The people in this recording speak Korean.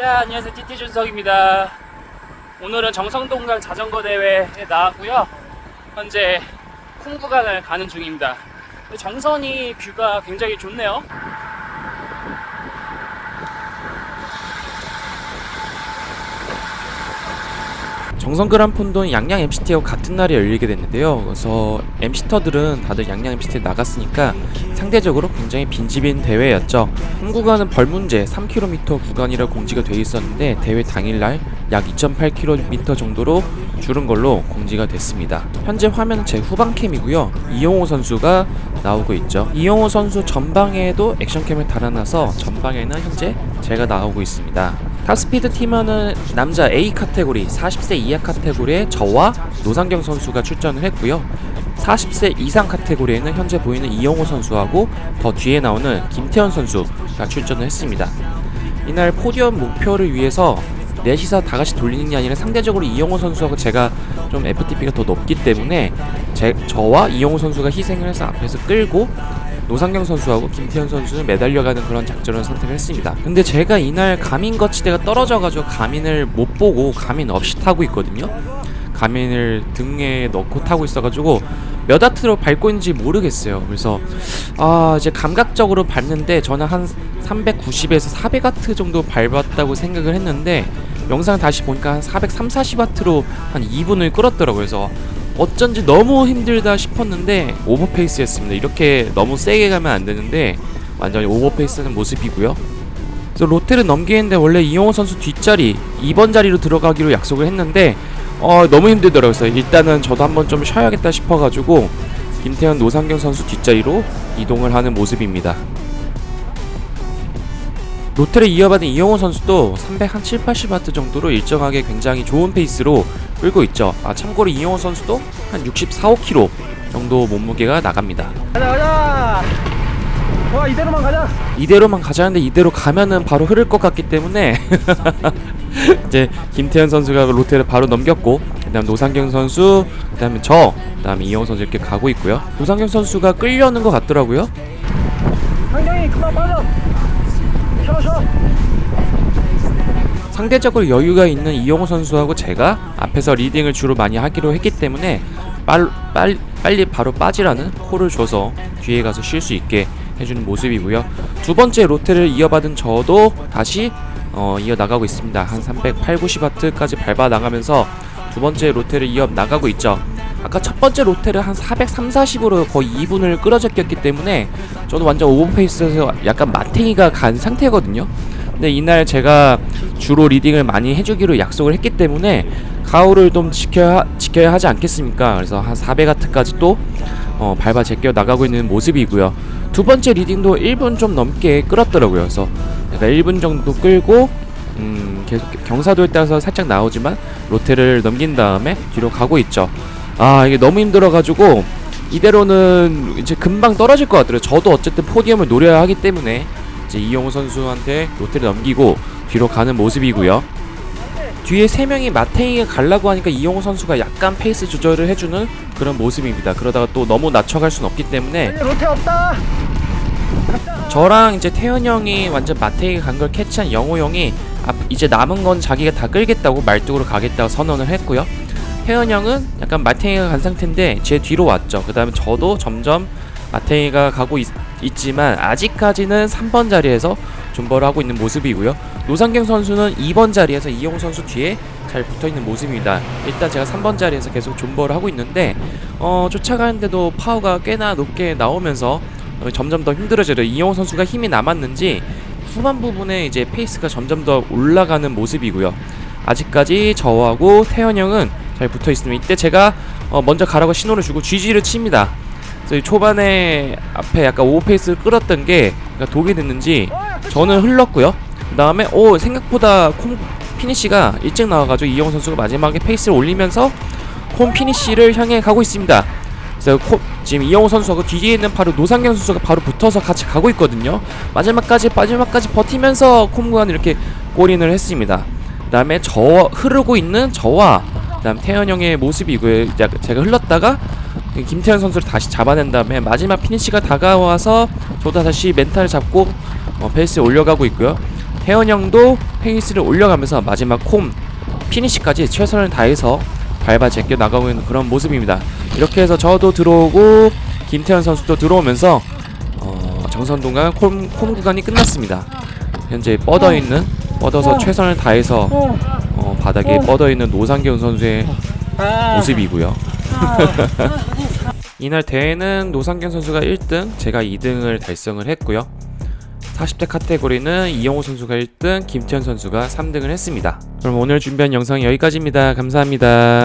야, 안녕하세요. TT 준석입니다. 오늘은 정성동강 자전거 대회에 나왔고요. 현재 콩 구간을 가는 중입니다. 정선이 뷰가 굉장히 좋네요. 정성 그란폰도는 양양 MCT와 같은 날에 열리게 됐는데요. 그래서 MC터들은 다들 양양 MCT에 나갔으니까 상대적으로 굉장히 빈집인 대회였죠. 한 구간은 벌문제 3km 구간이라 공지가 돼 있었는데 대회 당일날 약 2.8km 정도로 줄은 걸로 공지가 됐습니다. 현재 화면은 제 후방캠이고요. 이용호 선수가 나오고 있죠. 이용호 선수 전방에도 액션캠을 달아놔서 전방에는 현재 제가 나오고 있습니다. 탑스피드 팀원은 남자 A 카테고리 40세 이하 카테고리에 저와 노상경 선수가 출전을 했고요. 40세 이상 카테고리에는 현재 보이는 이영호 선수하고 더 뒤에 나오는 김태현 선수가 출전을 했습니다. 이날 포디엄 목표를 위해서 넷이서 다 같이 돌리는 게 아니라 상대적으로 이영호 선수하고 제가 좀 FTP가 더 높기 때문에 제, 저와 이영호 선수가 희생을 해서 앞에서 끌고 노상경 선수하고 김태현 선수는 매달려가는 그런 작전을 선택을 했습니다. 근데 제가 이날 가민 거치대가 떨어져가지고 가민을 못 보고 가민 없이 타고 있거든요. 가민을 등에 넣고 타고 있어가지고 몇 와트로 밟고 있는지 모르겠어요. 그래서 아 이제 감각적으로 밟는데 저는 한 390에서 400와트 정도 밟았다고 생각을 했는데 영상 다시 보니까 한 430, 40와트로 한 2분을 끌었더라고요. 그래서 어쩐지 너무 힘들다 싶었는데 오버페이스였습니다. 이렇게 너무 세게 가면 안 되는데 완전히 오버페이스는 모습이고요. 그래서 롯데를 넘기는데 원래 이용호 선수 뒷자리 2번 자리로 들어가기로 약속을 했는데 어, 너무 힘들더라고요. 일단은 저도 한번 좀 쉬어야겠다 싶어가지고 김태현 노상경 선수 뒷자리로 이동을 하는 모습입니다. 롯데를 이어받은 이용호 선수도 300 한 7, 80와트 정도로 일정하게 굉장히 좋은 페이스로 끌고 있죠. 아 참고로 이용호 선수도 한 64, 5kg 정도 몸무게가 나갑니다. 가자 가자 와 이대로만 가자 이대로만 가자는데 이대로 가면은 바로 흐를 것 같기 때문에 이제 김태현 선수가 롯데를 바로 넘겼고 그다음 노상경 선수 그다음에 저 그다음에 이영 선수 이렇게 가고 있고요. 노상경 선수가 끌려는 것 같더라고요. 상경이 그만 빠져 쉬어 쉬어 상대적으로 여유가 있는 이용호 선수하고 제가 앞에서 리딩을 주로 많이 하기로 했기 때문에 빨, 빨, 빨리 바로 빠지라는 콜을 줘서 뒤에 가서 쉴 수 있게 해주는 모습이고요. 두 번째 로테를 이어받은 저도 다시 어, 이어 나가고 있습니다. 한 308, 90와트까지 밟아 나가면서 두 번째 로테를 이어 나가고 있죠. 아까 첫 번째 로테를 한 430, 40으로 거의 2분을 끌어제꼈기 때문에 저도 완전 오버페이스에서 약간 마탱이가 간 상태거든요. 근데 이날 제가 주로 리딩을 많이 해주기로 약속을 했기 때문에 가오를 좀 지켜야, 지켜야 하지 않겠습니까? 그래서 한 400와트까지 또 어, 밟아 제껴 나가고 있는 모습이고요. 두 번째 리딩도 1분 좀 넘게 끌었더라고요. 그래서 내가 1분 정도 끌고 음, 계속 경사도에 따라서 살짝 나오지만 로테를 넘긴 다음에 뒤로 가고 있죠. 아 이게 너무 힘들어가지고 이대로는 이제 금방 떨어질 것 같더라고요. 저도 어쨌든 포디움을 노려야 하기 때문에 이제 이용호 선수한테 로테를 넘기고 뒤로 가는 모습이고요. 뒤에 세 명이 마테이가 가려고 하니까 이용호 선수가 약간 페이스 조절을 해주는 그런 모습입니다. 그러다가 또 너무 낮춰갈 순 없기 때문에 이제 로테 없다 저랑 이제 태현 형이 완전 마테이가 간 걸 캐치한 영호 형이 앞- 이제 남은 건 자기가 다 끌겠다고 말뚝으로 가겠다고 선언을 했고요. 태현 형은 약간 마테이가 간 상태인데 제 뒤로 왔죠. 그 다음에 저도 점점 마테이가 가고 있, 있지만 아직까지는 3번 자리에서 존버를 하고 있는 모습이고요. 노상경 선수는 2번 자리에서 이용 선수 뒤에 잘 붙어 있는 모습입니다. 일단 제가 3번 자리에서 계속 존버를 하고 있는데 어, 쫓아가는데도 파워가 꽤나 높게 나오면서 어, 점점 더 힘들어져요. 이용 선수가 힘이 남았는지 후반 부분에 이제 페이스가 점점 더 올라가는 모습이고요. 아직까지 저하고 태현 형은 잘 붙어 있으면 이때 제가 어, 먼저 가라고 신호를 주고 GG를 칩니다. 그래서 이 초반에 앞에 약간 오버페이스를 끌었던 게 독이 됐는지 저는 흘렀고요. 그 다음에 오 생각보다 콤 피니시가 일찍 나와가지고 이영호 선수가 마지막에 페이스를 올리면서 콤 피니시를 향해 가고 있습니다. 그래서 코, 지금 이영호 선수하고 뒤에 있는 바로 노상경 선수가 바로 붙어서 같이 가고 있거든요. 마지막까지 마지막까지 버티면서 콤 구간 이렇게 골인을 했습니다. 그 다음에 저 흐르고 있는 저와 그다음 태현 형의 모습이고요. 제가 흘렀다가 김태현 선수를 다시 잡아낸 다음에 마지막 피니시가 다가와서 저도 다시 멘탈을 잡고 어, 페이스에 올려가고 있고요. 혜원 형도 페이스를 올려가면서 마지막 콤 피니시까지 최선을 다해서 밟아 제껴 나가고 있는 그런 모습입니다. 이렇게 해서 저도 들어오고 김태현 선수도 들어오면서 어, 정선동강 콤, 콤 구간이 끝났습니다. 현재 뻗어 있는 뻗어서 최선을 다해서 어, 바닥에 뻗어 있는 노상경 선수의 모습이고요. 이날 대회는 노상경 선수가 1등, 제가 2등을 달성을 했고요. 40대 카테고리는 이영호 선수가 1등, 김태현 선수가 3등을 했습니다. 그럼 오늘 준비한 영상 여기까지입니다. 감사합니다.